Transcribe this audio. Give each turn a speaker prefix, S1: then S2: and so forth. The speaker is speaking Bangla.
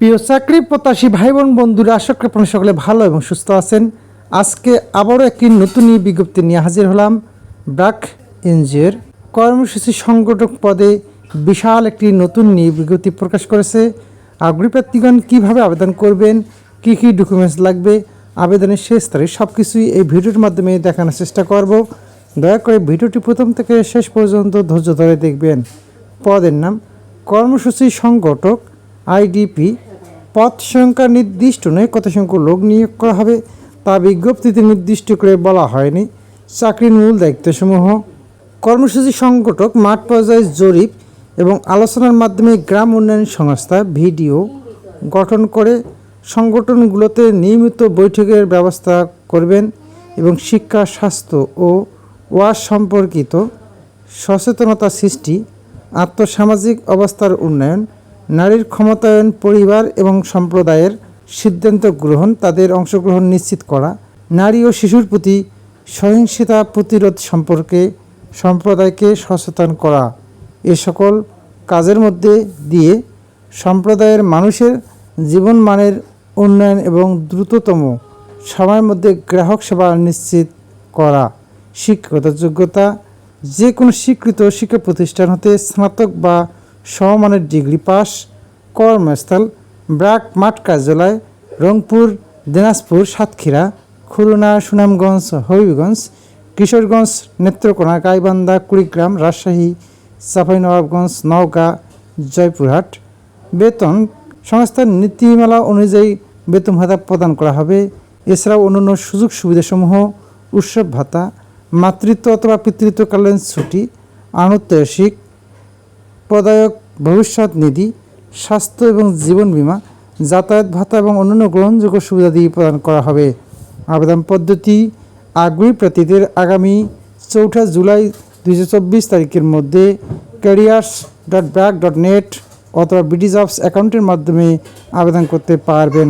S1: প্রিয় চাকরি প্রত্যাশী ভাই বোন বন্ধুরা, আশা করি আপনারা সকলে ভালো এবং সুস্থ আছেন। আজকে আবারও একটি নতুন বিজ্ঞপ্তি নিয়ে হাজির হলাম ব্রাক এনজিওর কর্মসূচি সংগঠক পদে বিশাল একটি নতুন বিজ্ঞপ্তি প্রকাশ করেছে। আগ্রহী প্রার্থীগণ কীভাবে আবেদন করবেন, কী কী ডকুমেন্টস লাগবে, আবেদনের শেষ তারিখ সব কিছুই এই ভিডিওর মাধ্যমে দেখানোর চেষ্টা করব। দয়া করে ভিডিওটি প্রথম থেকে শেষ পর্যন্ত ধৈর্য ধরে দেখবেন। পদের নাম কর্মসূচি সংগঠক আইডিপি পদ সংখ্যা নির্দিষ্ট নয় কত সংখ্যক লোক নিয়োগ করা হবে তা বিজ্ঞপ্তিতে নির্দিষ্ট করে বলা হয়নি। চাকরির মূল দায়িত্বসমূহ, কর্মসূচি সংগঠক, মাঠ পর্যায়ে জরিপ এবং আলোচনার মাধ্যমে গ্রাম উন্নয়ন সংস্থা, ভিডিও, গঠন করে সংগঠনগুলোতে নিয়মিত বৈঠকের ব্যবস্থা করবেন এবং শিক্ষা, স্বাস্থ্য ও ওয়াশ সম্পর্কিত সচেতনতা সৃষ্টি, আর্থসামাজিক অবস্থার উন্নয়ন নারীর ক্ষমতায়ন, পরিবার এবং সম্প্রদায়ের সিদ্ধান্ত গ্রহণ, তাদের অংশগ্রহণ নিশ্চিত করা, নারী ও শিশুর প্রতি সহিংসতা প্রতিরোধ সম্পর্কে সম্প্রদায়কে সচেতন করা, এ সকল কাজের মধ্যে দিয়ে সম্প্রদায়ের মানুষের জীবনমানের উন্নয়ন এবং দ্রুততম সময়ের মধ্যে গ্রাহক সেবা নিশ্চিত করা শিক্ষাগত যোগ্যতা যে কোনো স্বীকৃত শিক্ষা প্রতিষ্ঠান হতে স্নাতক বা সমমানের ডিগ্রি পাস, কর্মস্থল, ব্রাক মাঠ কার্যালয়, রংপুর, দিনাজপুর, সাতক্ষীরা, খুলনা, সুনামগঞ্জ, হবিগঞ্জ, কিশোরগঞ্জ, নেত্রকোনা, গাইবান্ধা, কুড়িগ্রাম, রাজশাহী, চাঁপাইনবাবগঞ্জ, নওগাঁ, জয়পুরহাট। বেতন সংস্থার নীতিমালা অনুযায়ী বেতন ভাতা প্রদান করা হবে। এছাড়াও অন্যান্য সুযোগ সুবিধাসমূহ, উৎসব ভাতা, মাতৃত্ব অথবা পিতৃত্বকালীন ছুটি আনৈতিক প্রদায়ক ভবিষ্যৎ নিধি, স্বাস্থ্য এবং জীবন বীমা, যাতায়াত ভাতা এবং অন্যান্য গ্রহণযোগ্য সুবিধা দিয়ে প্রদান করা হবে। আবেদন পদ্ধতি আগ্রহী প্রার্থীদের আগামী চৌঠা জুলাই দু হাজার চব্বিশ তারিখের মধ্যে careers dot BRAC dot net অথবা বিডি জবস অ্যাকাউন্টের মাধ্যমে আবেদন করতে পারবেন।